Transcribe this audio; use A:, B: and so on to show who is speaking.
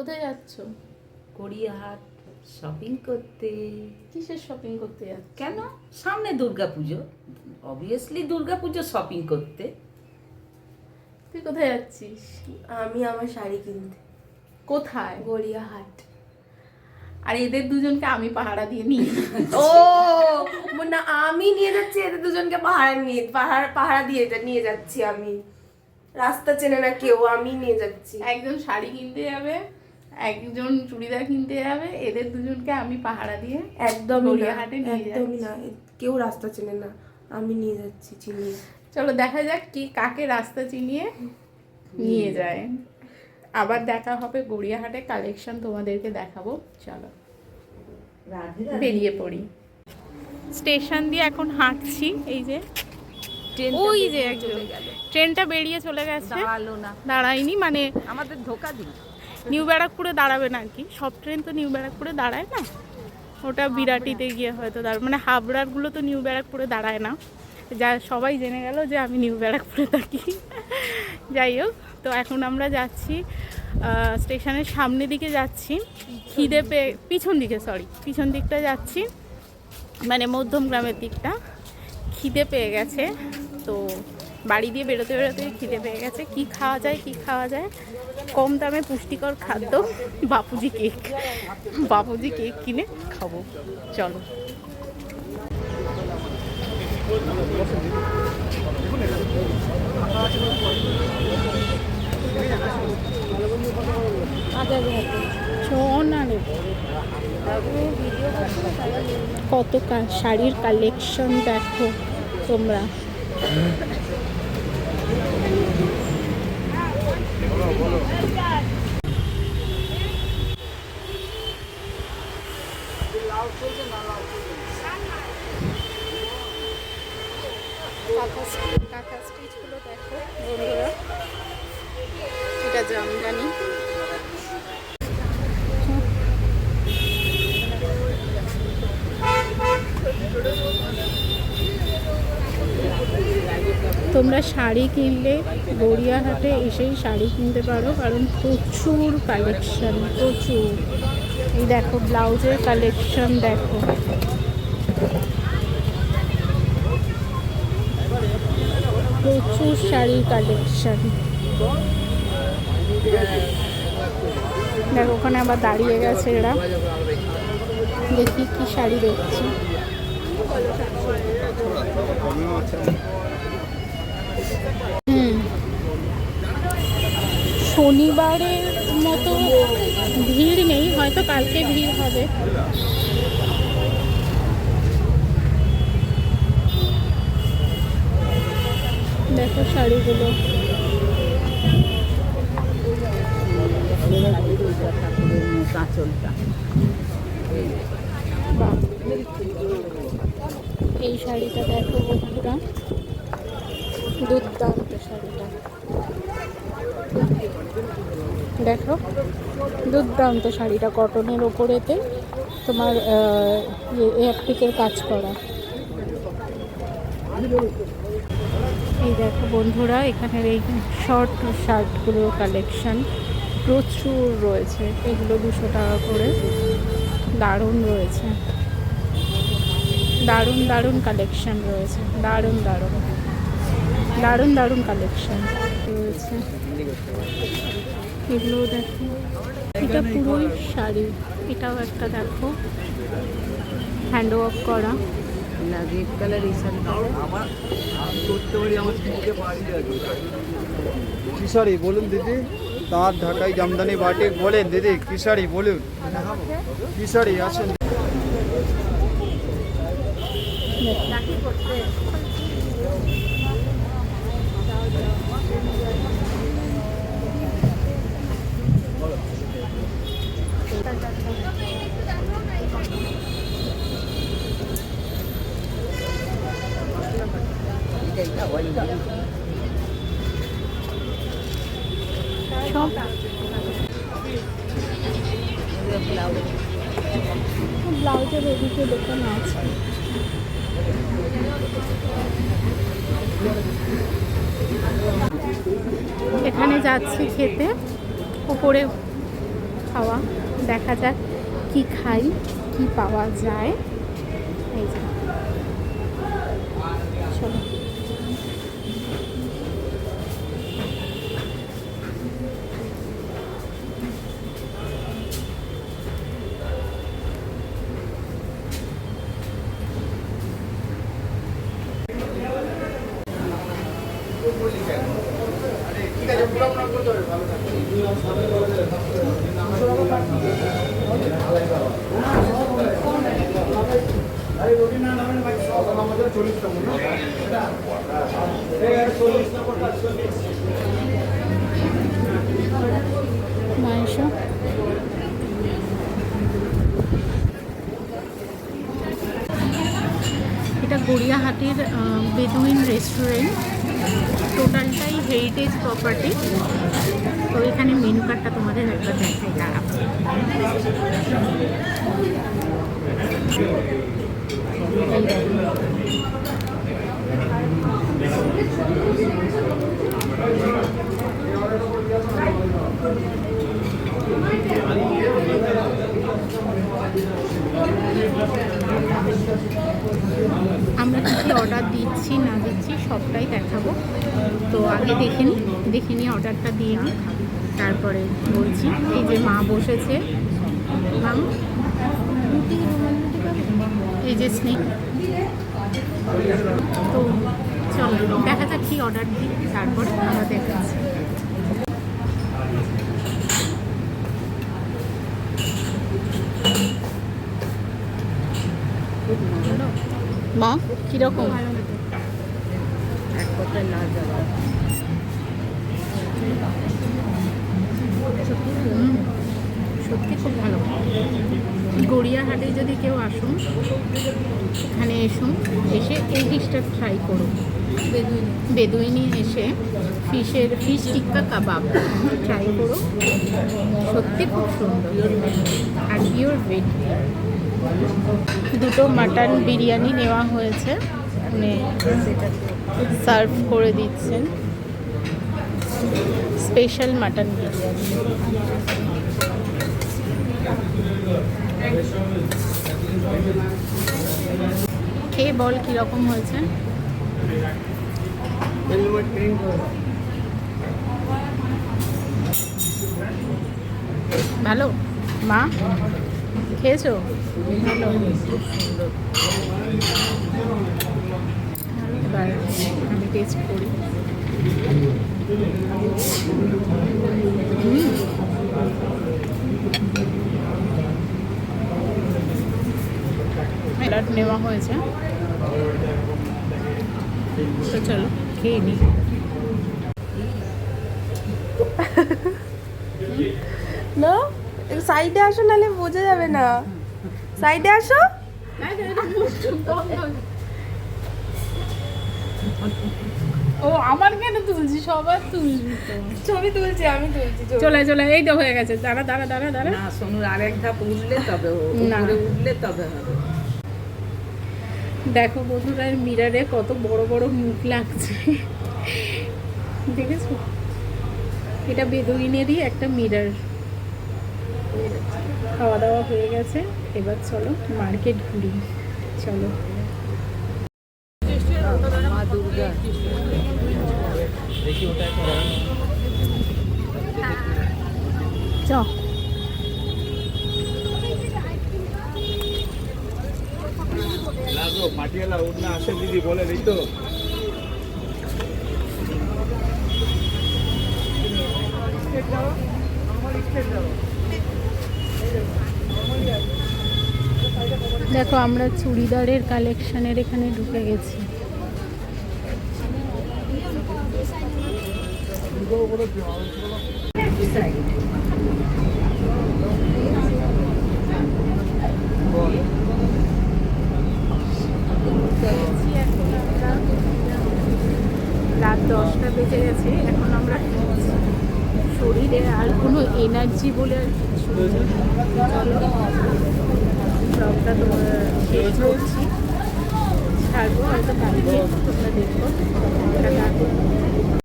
A: কোথায় যাচ্ছ?
B: গড়িয়াহাট শপিং করতে।
A: কিসের শপিং করতে যাচ্ছ?
B: কেন? সামনে দুর্গা পুজো। অবভিয়াসলি দুর্গা পুজো শপিং করতে।
A: তুই কোথায় যাচ্ছিস?
C: আমি আমার শাড়ি কিনতে।
A: কোথায়?
C: গড়িয়াহাট।
A: আর এদের দুজনকে আমি পাহারা দিয়ে নিই
C: ও না আমি নিয়ে যাচ্ছি এদের দুজনকে পাহাড়া নিয়ে পাহাড় পাহাড়া দিয়ে নিয়ে যাচ্ছি আমি। রাস্তা চেনে না কেউ আমি নিয়ে যাচ্ছি।
A: একজন শাড়ি কিনতে যাবে। একজন চুড়িদার কিনতে যাবে এদের দুজনকে আমি পাহারা দিয়ে
C: একদমই
A: নিয়ে
C: একদমই না। কেউ রাস্তা চেনে না আমি নিয়ে যাচ্ছি চিনিয়ে।
A: চলো দেখা যাক কি কাকে রাস্তা চিনিয়ে নিয়ে যায়। আবার দেখা হবে গড়িয়াহাটে কালেকশন তোমাদেরকে দেখাবো চলো। বেরিয়ে পড়ি। স্টেশন দিয়ে এখন হাঁটছি এই যে ওই যে একজন।
B: চলে গেল।
A: ট্রেনটা বেরিয়ে চলে গেছে।
B: দাঁড়াল না।
A: দাঁড়ায়নি মানে
B: আমাদের ধোকা দিল।
A: নিউ ব্যারাকপুরে দাঁড়াবে না আর কি সব ট্রেন তো নিউ ব্যারাকপুরে দাঁড়ায় না? ওটা বিরাটিতে গিয়ে হয়তো দাঁড়াবে মানে হাবড়ারগুলো তো নিউ ব্যারাকপুরে দাঁড়ায় না। যা সবাই জেনে গেল যে আমি নিউ ব্যারাকপুরে থাকি। যাই হোক তো এখন আমরা যাচ্ছি স্টেশনের সামনের দিকে যাচ্ছি। খিদে পেয়ে পিছন দিকে সরি পিছন দিকটা যাচ্ছি। মানে মধ্যম গ্রামের দিকটা। খিদে পেয়ে গেছে তো বাড়ি দিয়ে বেরোতে বেরোতে খিদে পেয়ে গেছে। কি খাওয়া যায়, কি খাওয়া যায়? কম দামে পুষ্টিকর খাদ্য বাপুজি কেক। বাপুজি কেক কিনে খাব। চলো। কত শাড়ির কালেকশন দেখো তোমরা। কাঁথা স্টিচগুলো দেখো বন্ধুরা এটা জামদানি তোমরা শাড়ি কিনলে গড়িয়াহাটে এসেই শাড়ি কিনতে পারো, কারণ প্রচুর কালেকশন প্রচুর। এই দেখো, ব্লাউজের কালেকশন দেখো। প্রচুর শাড়ির কালেকশন দেখো, ওখানে আবার দাঁড়িয়ে গেছে এরা। দেখি কি শাড়ি দেখছি। শনিবারের মতো ভিড় নেই, হয়তো কালকে ভিড় হবে। দেখো শাড়িগুলো।
B: কাঁচলটা
A: এই শাড়িটা দেখো বন্ধুরা। দুর্দান্ত শাড়িটা। দেখো, দুর্দান্ত শাড়িটা কটনের ওপরেতে তোমার এয়ারপিকের কাজ করা। এই দেখো বন্ধুরা, এখানের এই শর্ট শার্টগুলোর কালেকশন প্রচুর রয়েছে। এগুলো দুশো টাকা করে। দারুণ রয়েছে। দারুণ দারুণ কালেকশন রয়েছে। দারুণ দারুণ। দারুণ দারুণ কালেকশন রয়েছে। এগুলো দেখো। এটা পুরোই শাড়ি। এটাও একটা দেখো। হ্যান্ড ওয়ার্ক করা।
B: না রেড কালার এই শাড়িটা
D: কি বলুন দিদি। তাঁত ঢাকাই জামদানি বাটিক বলেন। দিদি কি শাড়ি বলুন কি শাড়ি আছেন
A: সব ব্লাউজের দোকান আছে। এখানে যাচ্ছি খেতে। উপরে খাওয়া দেখা যাক কি খাই কি পাওয়া যায়। এই যে চলো মাংস এটা গড়িয়াহাটির বেদুইন রেস্টুরেন্ট টোটালটাই হেরিটেজ প্রপার্টি তো এখানে মেনু কার্ডটা তোমাদের একবার দেখাই দাঁড়া এই দেখো। আমরা কী কী অর্ডার দিচ্ছি, না দিচ্ছি, সবটাই দেখাবো। তো আগে দেখে নিই দেখে নিয়ে অর্ডারটা দিয়ে নিই তারপরে বলছি, এই যে মা বসেছে। মা এই যে স্নেক। তো চলো দেখা যাক কী অর্ডার দিই তারপরে আমরা দেখাচ্ছি। মা কীরকম?
B: এক কথায় না যাওয়া
A: সত্যি খুব ভালো। গড়িয়াহাটে যদি কেউ আসুন, এখানে এসুন, এসে এই ডিশটা ট্রাই করুন। বেদুইনি এসে ফিশের ফিশ টিক্কা কাবাব ট্রাই করো সত্যি খুব সুন্দর। আর পিওর ভেজ দুটো মাটন বিরিয়ানি নেওয়া হয়েছে। মানে সার্ভ করে দিচ্ছেন। Special mutton biryani. খেয়ে বল কীরকম হয়েছে? ভালো? মা? খেয়েছো? আমি টেস্ট করি। হুম। স্যালাড নেওয়া হয়েছে। তো চলো খেয়ে নিই
C: না সাইডে আসো নাহলে বোঝা যাবে না। সাইডে আসো।
A: ও আমার কেন তুলছি? সবার তুলবি তো।
C: ছবি তুলছি আমি তুলছি
A: চলে চলে এই তো হয়ে গেছে। দাঁড়া দাঁড়া দাঁড়া দাঁড়া।
B: না সোনুর আরেক ধাপ উঠলে তবে
A: না।
B: উঠলে তবে হবে।
A: দেখো বন্ধুরা মিরারে কত বড় বড় মুখ লাগছে। দেখেছ? এটা বেদুইনেরই একটা মিরার খাওয়া দাওয়া হয়ে গেছে, এবার চলো মার্কেট ঘুরি। চলো।
D: উঠনা আসে দিদি বলে তো।
A: দেখো আমরা চুড়িদারের কালেকশনের এখানে ঢুকে গেছি। রাত দশটা বেজে গেছে, এখন আমরা শরীরে আর কোনো এনার্জি বলে আর কিছু ব্লগটা তোমরা শেষ করছি। ছাড়বো, হয়তো কালকে তোমরা দেখব